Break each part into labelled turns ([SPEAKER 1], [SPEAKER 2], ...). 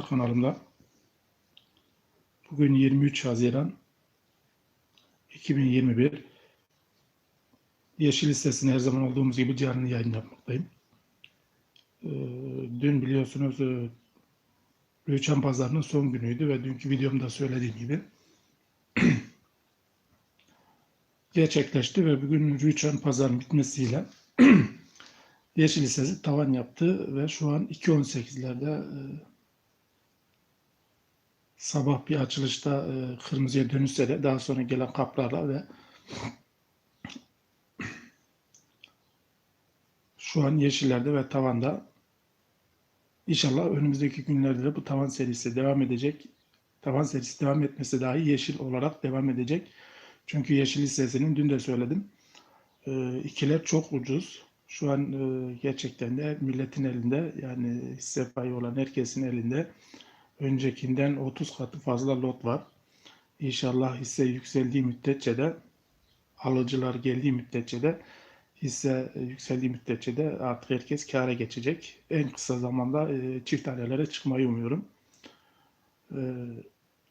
[SPEAKER 1] kanalımda. Bugün 23 Haziran 2021. Yeşil listesini her zaman olduğumuz gibi canlı yayın yapmaktayım. Ee, dün biliyorsunuz e, Rüçhan Pazarı'nın son günüydü ve dünkü videomda söylediğim gibi gerçekleşti ve bugün Rüçhan Pazarı'nın bitmesiyle Yeşil listesi tavan yaptı ve şu an 2.18'lerde e, sabah bir açılışta e, kırmızıya dönüşse de daha sonra gelen kaplarla ve şu an yeşillerde ve tavanda İnşallah önümüzdeki günlerde de bu tavan serisi devam edecek. Tavan serisi devam etmesi dahi yeşil olarak devam edecek. Çünkü yeşil listesinin dün de söyledim. E, ikiler çok ucuz. Şu an e, gerçekten de milletin elinde yani hisse payı olan herkesin elinde öncekinden 30 katı fazla lot var. İnşallah hisse yükseldiği müddetçe de alıcılar geldiği müddetçe de hisse yükseldiği müddetçe de artık herkes kâra geçecek. En kısa zamanda e, çift tanelere çıkmayı umuyorum. E,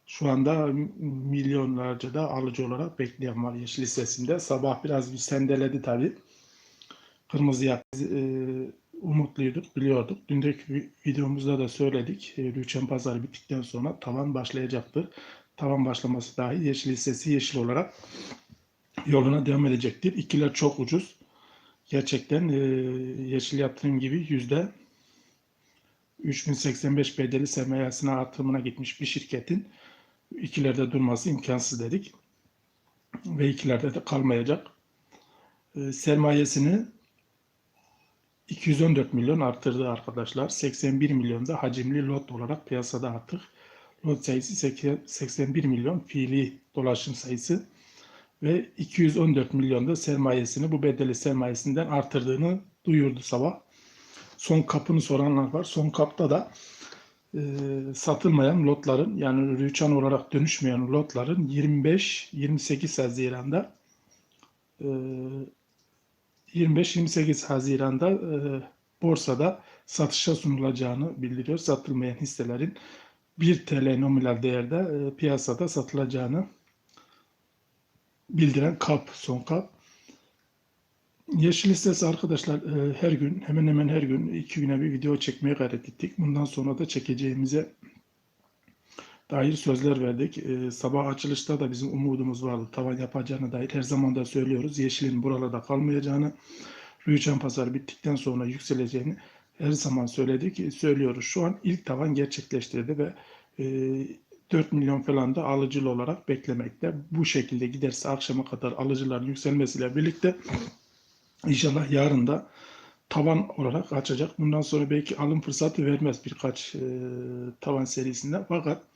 [SPEAKER 1] şu anda milyonlarca da alıcı olarak bekleyen var yeşil listesinde. Sabah biraz bir sendeledi tabii. Kırmızı yaptı. Umutluyduk, biliyorduk. Dünkü videomuzda da söyledik. E, Rüçhan pazarı bittikten sonra tavan başlayacaktır. Tavan başlaması dahi yeşil hissesi yeşil olarak yoluna devam edecektir. İkiler çok ucuz. Gerçekten e, yeşil yatırım gibi yüzde 3085 bedeli sermayesine artırımına gitmiş bir şirketin ikilerde durması imkansız dedik. Ve ikilerde de kalmayacak. E, sermayesini 214 milyon arttırdı arkadaşlar. 81 milyon da hacimli lot olarak piyasada artık. Lot sayısı 81 milyon fiili dolaşım sayısı ve 214 milyon da sermayesini bu bedeli sermayesinden artırdığını duyurdu sabah. Son kapını soranlar var. Son kapta da e, satılmayan lotların yani rüçhan olarak dönüşmeyen lotların 25-28 Haziran'da e, 25-28 Haziran'da e, borsada satışa sunulacağını bildiriyor. Satılmayan hisselerin 1 TL nominal değerde e, piyasada satılacağını bildiren kap, son kap. Yeşil listesi arkadaşlar e, her gün hemen hemen her gün iki güne bir video çekmeye gayret ettik. Bundan sonra da çekeceğimize dair sözler verdik. E, sabah açılışta da bizim umudumuz vardı. Tavan yapacağını dair her zaman da söylüyoruz. Yeşilin buralarda kalmayacağını, Rüycan pazarı bittikten sonra yükseleceğini her zaman söyledik. Söylüyoruz. Şu an ilk tavan gerçekleştirdi ve e, 4 milyon falan da alıcılı olarak beklemekte. Bu şekilde giderse akşama kadar alıcıların yükselmesiyle birlikte inşallah yarın da tavan olarak açacak. Bundan sonra belki alım fırsatı vermez birkaç e, tavan serisinde. Fakat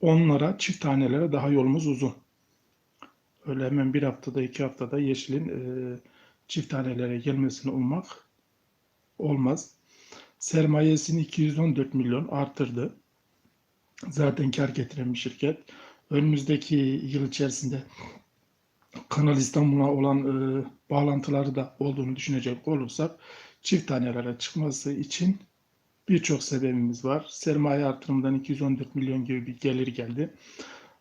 [SPEAKER 1] onlara çift tanelere daha yolumuz uzun. Öyle hemen bir haftada iki haftada yeşilin e, çift tanelere gelmesini ummak olmaz. Sermayesini 214 milyon artırdı zaten kar getiren bir şirket. Önümüzdeki yıl içerisinde Kanal İstanbul'a olan e, bağlantıları da olduğunu düşünecek olursak çift tanelere çıkması için birçok sebebimiz var. Sermaye artırımından 214 milyon gibi bir gelir geldi.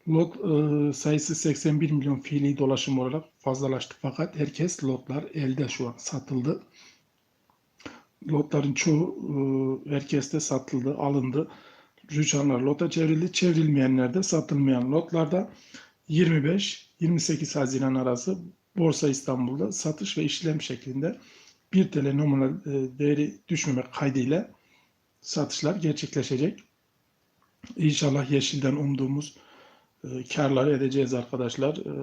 [SPEAKER 1] Lot e, sayısı 81 milyon fiili dolaşım olarak fazlalaştı fakat herkes lotlar elde şu an satıldı. Lotların çoğu e, herkeste satıldı, alındı rüçhanlar lota çevrildi. Çevrilmeyenler de satılmayan lotlarda 25-28 Haziran arası Borsa İstanbul'da satış ve işlem şeklinde 1 TL nominal e, değeri düşmemek kaydıyla satışlar gerçekleşecek. İnşallah yeşilden umduğumuz e, karları edeceğiz arkadaşlar. E,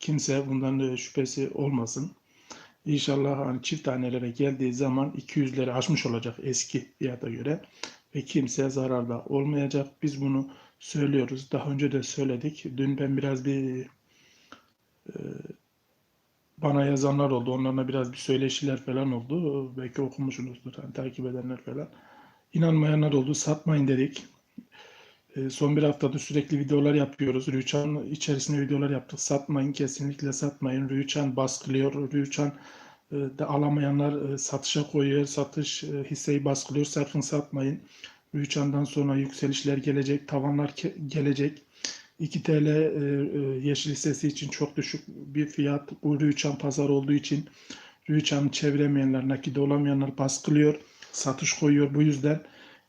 [SPEAKER 1] kimse bundan şüphesi olmasın. İnşallah hani çift tanelere geldiği zaman 200'leri aşmış olacak eski fiyata göre ve kimseye zararda olmayacak. Biz bunu söylüyoruz. Daha önce de söyledik. Dün ben biraz bir e, bana yazanlar oldu. Onlarla biraz bir söyleşiler falan oldu. Belki okumuşsunuzdur. Yani takip edenler falan. İnanmayanlar oldu. Satmayın dedik. E, son bir haftada sürekli videolar yapıyoruz. Rüçhan içerisinde videolar yaptık. Satmayın kesinlikle satmayın. Rüçhan baskılıyor. Rüçhan de alamayanlar e, satışa koyuyor, satış e, hisseyi baskılıyor, sakın satmayın. Rüçhan'dan sonra yükselişler gelecek, tavanlar gelecek. 2 TL e, e, yeşil hissesi için çok düşük bir fiyat. Bu Rüçhan pazar olduğu için Rüçhan'ı çeviremeyenler, nakide olamayanlar baskılıyor, satış koyuyor. Bu yüzden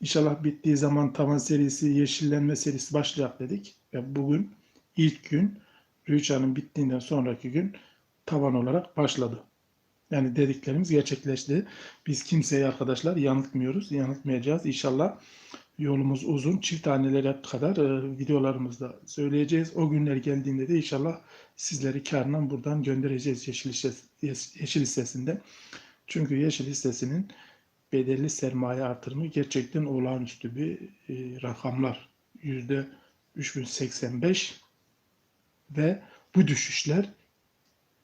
[SPEAKER 1] inşallah bittiği zaman tavan serisi, yeşillenme serisi başlayacak dedik. Ve bugün ilk gün Rüçhan'ın bittiğinden sonraki gün tavan olarak başladı. Yani dediklerimiz gerçekleşti. Biz kimseyi arkadaşlar yanıltmıyoruz, yanıltmayacağız. İnşallah yolumuz uzun. Çift tanelere kadar e, videolarımızda söyleyeceğiz. O günler geldiğinde de inşallah sizleri karından buradan göndereceğiz yeşil, yeşil hissesinde. Çünkü yeşil hissesinin bedelli sermaye artırımı gerçekten olağanüstü bir e, rakamlar. Yüzde 3085 ve bu düşüşler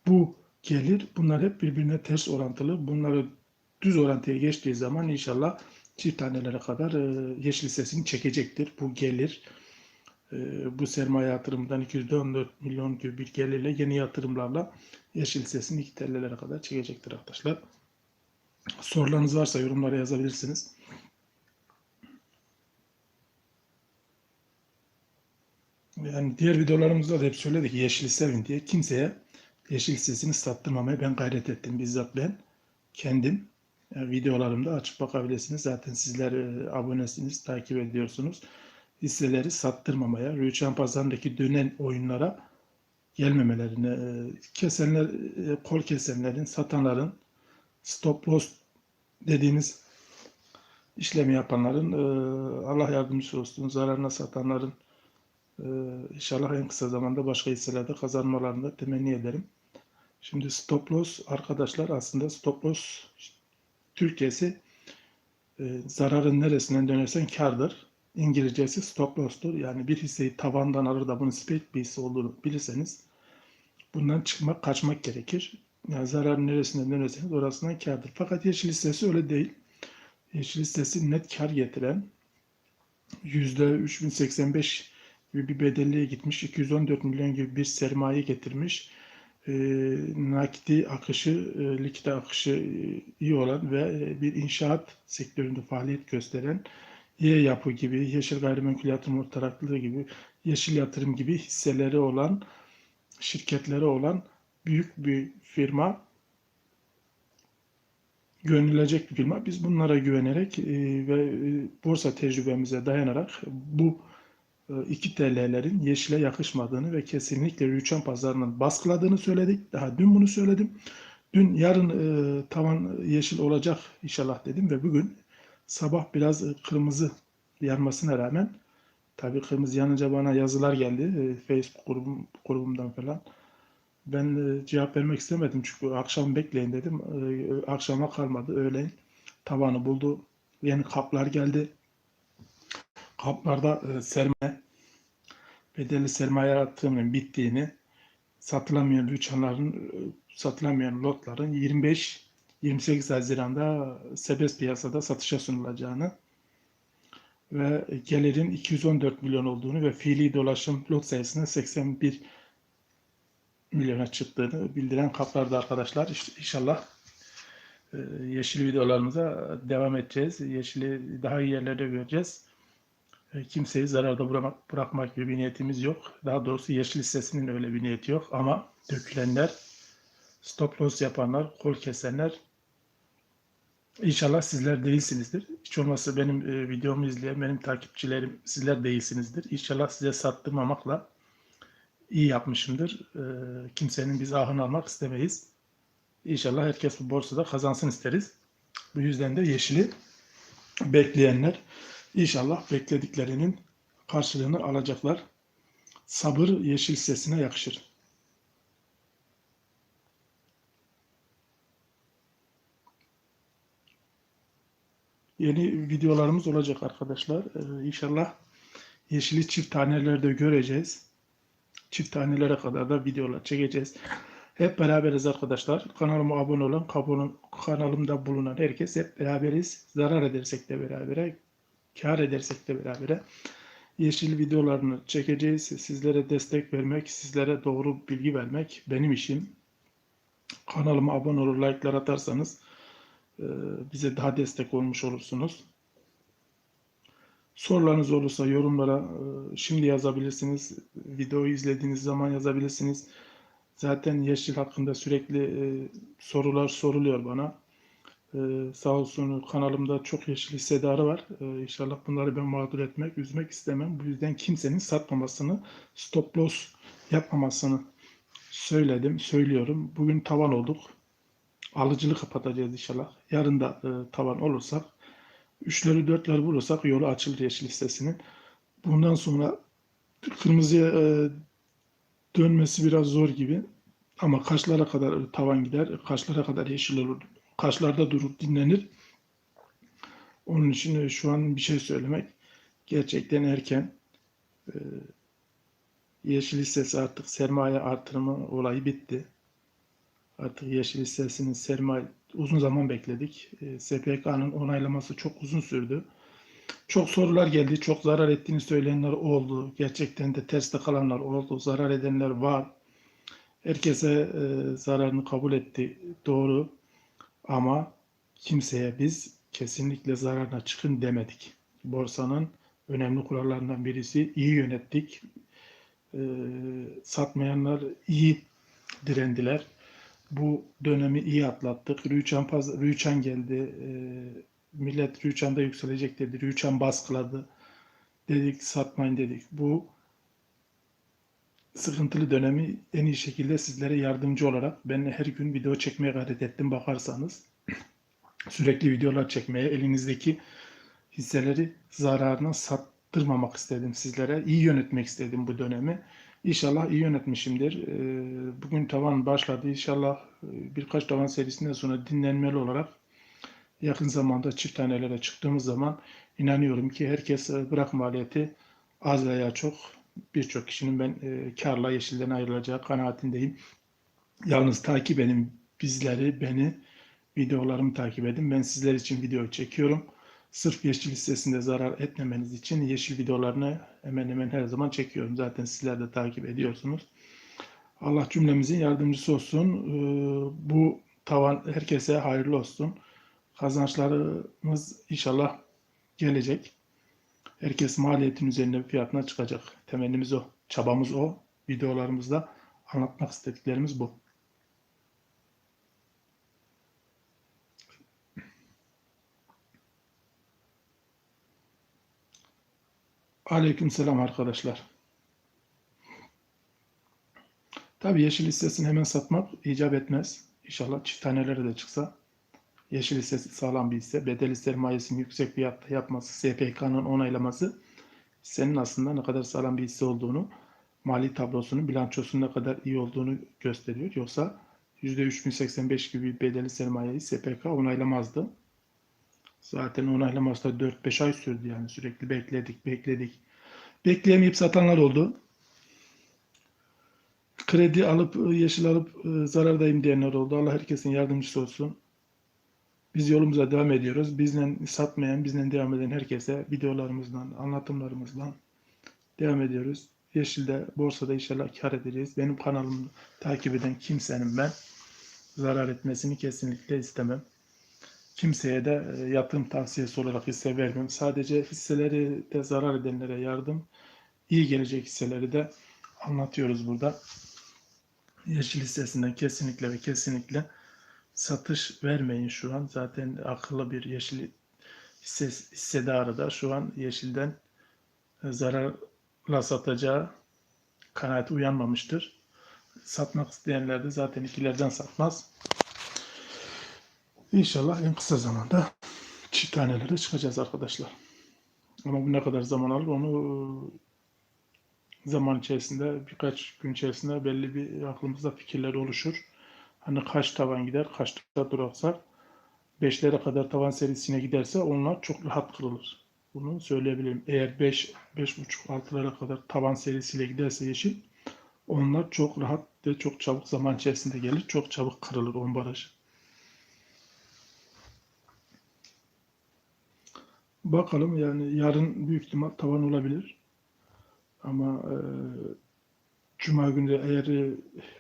[SPEAKER 1] bu gelir bunlar hep birbirine ters orantılı. Bunları düz orantıya geçtiği zaman inşallah çift tanelere kadar e, yeşil hissesini çekecektir. Bu gelir e, bu sermaye yatırımından 214 milyon gibi bir gelirle yeni yatırımlarla yeşil hissesini 2 TL'lere kadar çekecektir arkadaşlar. Sorularınız varsa yorumlara yazabilirsiniz. Yani diğer videolarımızda da hep söyledik yeşil sevin diye kimseye yeşil hissesini sattırmamaya ben gayret ettim. Bizzat ben kendim yani videolarımda açıp bakabilirsiniz. Zaten sizler e, abonesiniz, takip ediyorsunuz. Hisseleri sattırmamaya, Rüçhan pazarındaki dönen oyunlara gelmemelerine, e, kesenler, e, kol kesenlerin, satanların, stop loss dediğimiz işlemi yapanların e, Allah yardımcısı olsun, zararına satanların e, inşallah en kısa zamanda başka hisselerde kazanmalarını da temenni ederim. Şimdi stop loss arkadaşlar aslında stop loss Türkçesi e, zararın neresinden dönersen kardır. İngilizcesi stop loss'tur. Yani bir hisseyi tavandan alır da bunun spek bir hisse olduğunu bilirseniz bundan çıkmak, kaçmak gerekir. Yani zararın neresinden dönerseniz orasından kardır. Fakat yeşil hissesi öyle değil. Yeşil hissesi net kar getiren %3085 gibi bir bedelliğe gitmiş. 214 milyon gibi bir sermaye getirmiş e, nakdi akışı, e, likit akışı e, iyi olan ve e, bir inşaat sektöründe faaliyet gösteren Y yapı gibi, yeşil gayrimenkul yatırım ortaklığı gibi, yeşil yatırım gibi hisseleri olan, şirketleri olan büyük bir firma güvenilecek bir firma. Biz bunlara güvenerek e, ve e, borsa tecrübemize dayanarak bu 2 TL'lerin yeşile yakışmadığını ve kesinlikle rüçhan pazarının baskıladığını söyledik. Daha dün bunu söyledim. Dün yarın e, tavan yeşil olacak inşallah dedim ve bugün sabah biraz e, kırmızı yanmasına rağmen tabii kırmızı yanınca bana yazılar geldi e, Facebook grubum, grubumdan falan. Ben e, cevap vermek istemedim çünkü akşam bekleyin dedim. E, akşama kalmadı öğlen tavanı buldu. Yeni kaplar geldi kaplarda e, sermaye bedelli sermaye yarattığının bittiğini satılamayan rüçhanların e, satılamayan lotların 25 28 Haziran'da serbest piyasada satışa sunulacağını ve gelirin 214 milyon olduğunu ve fiili dolaşım lot sayısının 81 milyona çıktığını bildiren kaplarda arkadaşlar. İnşallah e, yeşil videolarımıza devam edeceğiz. Yeşili daha iyi yerlerde göreceğiz. E, kimseyi zararda bırakmak, gibi bir niyetimiz yok. Daha doğrusu yeşil hissesinin öyle bir niyeti yok ama dökülenler, stop loss yapanlar, kol kesenler inşallah sizler değilsinizdir. Hiç olmazsa benim e, videomu izleyen benim takipçilerim sizler değilsinizdir. İnşallah size sattırmamakla iyi yapmışımdır. E, kimsenin biz ahını almak istemeyiz. İnşallah herkes bu borsada kazansın isteriz. Bu yüzden de yeşili bekleyenler İnşallah beklediklerinin karşılığını alacaklar. Sabır yeşil sesine yakışır. Yeni videolarımız olacak arkadaşlar. Ee, inşallah yeşili çift tanelerde göreceğiz. Çift tanelere kadar da videolar çekeceğiz. Hep beraberiz arkadaşlar. Kanalıma abone olan, kanalımda bulunan herkes hep beraberiz. Zarar edersek de berabere, kar edersek de beraber yeşil videolarını çekeceğiz. Sizlere destek vermek, sizlere doğru bilgi vermek benim işim. Kanalıma abone olur, like'lar atarsanız e, bize daha destek olmuş olursunuz. Sorularınız olursa yorumlara e, şimdi yazabilirsiniz. Videoyu izlediğiniz zaman yazabilirsiniz. Zaten Yeşil hakkında sürekli e, sorular soruluyor bana. E, sağ olsun kanalımda çok yeşil hissedarı var. İnşallah bunları ben mağdur etmek, üzmek istemem. Bu yüzden kimsenin satmamasını, stop loss yapmamasını söyledim, söylüyorum. Bugün tavan olduk. Alıcılığı kapatacağız inşallah. Yarın da tavan olursak, üçleri dörtleri bulursak yolu açılır yeşil hissesinin. Bundan sonra kırmızıya e, dönmesi biraz zor gibi. Ama kaşlara kadar tavan gider. Kaşlara kadar yeşil olur. Kaşlarda durur, dinlenir. Onun için e, şu an bir şey söylemek gerçekten erken. E, yeşil hissesi artık sermaye artırımı olayı bitti. Artık yeşil hissesinin sermaye uzun zaman bekledik. E, SPK'nın onaylaması çok uzun sürdü. Çok sorular geldi. Çok zarar ettiğini söyleyenler oldu. Gerçekten de terste kalanlar oldu. Zarar edenler var. Herkese e, zararını kabul etti. Doğru. Ama kimseye biz kesinlikle zararına çıkın demedik. Borsanın önemli kurallarından birisi iyi yönettik. E, satmayanlar iyi direndiler. Bu dönemi iyi atlattık. Rüçhan, paz- Rüçhan geldi. E, millet Rüçhan'da yükselecek dedi. Rüçhan baskıladı. Dedik satmayın dedik. Bu sıkıntılı dönemi en iyi şekilde sizlere yardımcı olarak ben her gün video çekmeye gayret ettim bakarsanız. Sürekli videolar çekmeye elinizdeki hisseleri zararına sattırmamak istedim sizlere. İyi yönetmek istedim bu dönemi. İnşallah iyi yönetmişimdir. Ee, Bugün tavan başladı. İnşallah e, birkaç tavan serisinden sonra dinlenmeli olarak yakın zamanda çift tanelere çıktığımız zaman inanıyorum ki herkes e, bırak maliyeti az veya çok birçok kişinin ben e, karla yeşilden ayrılacağı kanaatindeyim. Yalnız takip edin bizleri, beni, videolarımı takip edin. Ben sizler için video çekiyorum. Sırf yeşil listesinde zarar etmemeniz için yeşil videolarını hemen hemen her zaman çekiyorum. Zaten sizler de takip ediyorsunuz. Allah cümlemizin yardımcısı olsun. Ee, Bu tavan herkese hayırlı olsun. Kazançlarımız inşallah gelecek. Herkes maliyetin üzerine fiyatına çıkacak. Temennimiz o. Çabamız o. Videolarımızda anlatmak istediklerimiz bu. Aleykümselam arkadaşlar. Tabii yeşil hissesini hemen satmak icap etmez. İnşallah çift tanelere de çıksa yeşil hissesi sağlam bir hisse. Bedeli sermayesini yüksek fiyatta yapması, SPK'nın onaylaması senin aslında ne kadar sağlam bir hisse olduğunu, mali tablosunun, bilançosunun ne kadar iyi olduğunu gösteriyor. Yoksa %3085 gibi bedeli sermayeyi SPK onaylamazdı. Zaten onaylaması da 4-5 ay sürdü yani sürekli bekledik, bekledik. Bekleyemeyip satanlar oldu. Kredi alıp, yeşil alıp e, zarardayım diyenler oldu. Allah herkesin yardımcısı olsun. Biz yolumuza devam ediyoruz. Bizden satmayan, bizden devam eden herkese videolarımızdan, anlatımlarımızdan devam ediyoruz. Yeşilde, borsada inşallah kar edeceğiz. Benim kanalımı takip eden kimsenin ben zarar etmesini kesinlikle istemem. Kimseye de e, yatırım tavsiyesi olarak hisse vermem. Sadece hisseleri de zarar edenlere yardım, iyi gelecek hisseleri de anlatıyoruz burada. Yeşil hissesinden kesinlikle ve kesinlikle satış vermeyin şu an. Zaten akıllı bir yeşil hisse, hissedarı da şu an yeşilden e, zararla satacağı kanaati uyanmamıştır. Satmak isteyenler de zaten ikilerden satmaz. İnşallah en kısa zamanda çift tanelere çıkacağız arkadaşlar. Ama bu ne kadar zaman alır onu e, zaman içerisinde birkaç gün içerisinde belli bir aklımızda fikirler oluşur. Hani kaç tavan gider, kaçta duraksa 5'lere kadar tavan serisine giderse onlar çok rahat kırılır. Bunu söyleyebilirim. Eğer 5, 5.5, 6'lara kadar tavan serisiyle giderse yeşil onlar çok rahat ve çok çabuk zaman içerisinde gelir. Çok çabuk kırılır on baraj. Bakalım yani yarın büyük ihtimal tavan olabilir. Ama e, Cuma günü eğer e,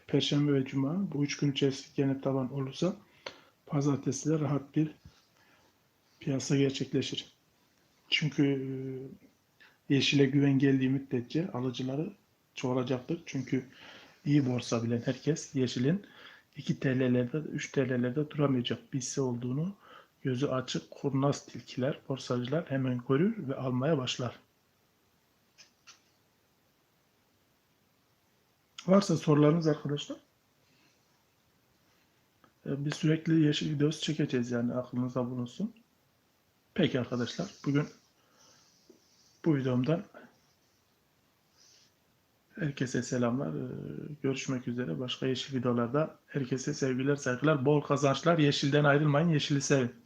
[SPEAKER 1] Perşembe ve Cuma bu üç gün içerisinde gene tavan olursa Pazartesi de rahat bir piyasa gerçekleşir. Çünkü e, Yeşile güven geldiği müddetçe alıcıları çoğalacaktır. Çünkü iyi borsa bilen herkes yeşilin 2 TL'lerde 3 TL'lerde duramayacak bir hisse olduğunu gözü açık kurnaz tilkiler, borsacılar hemen görür ve almaya başlar. Varsa sorularınız arkadaşlar. Ee, Biz sürekli yeşil videosu çekeceğiz yani aklınıza bulunsun. Peki arkadaşlar bugün bu videomdan herkese selamlar. Ee, Görüşmek üzere. Başka yeşil videolarda herkese sevgiler saygılar. Bol kazançlar. Yeşilden ayrılmayın. Yeşili sevin.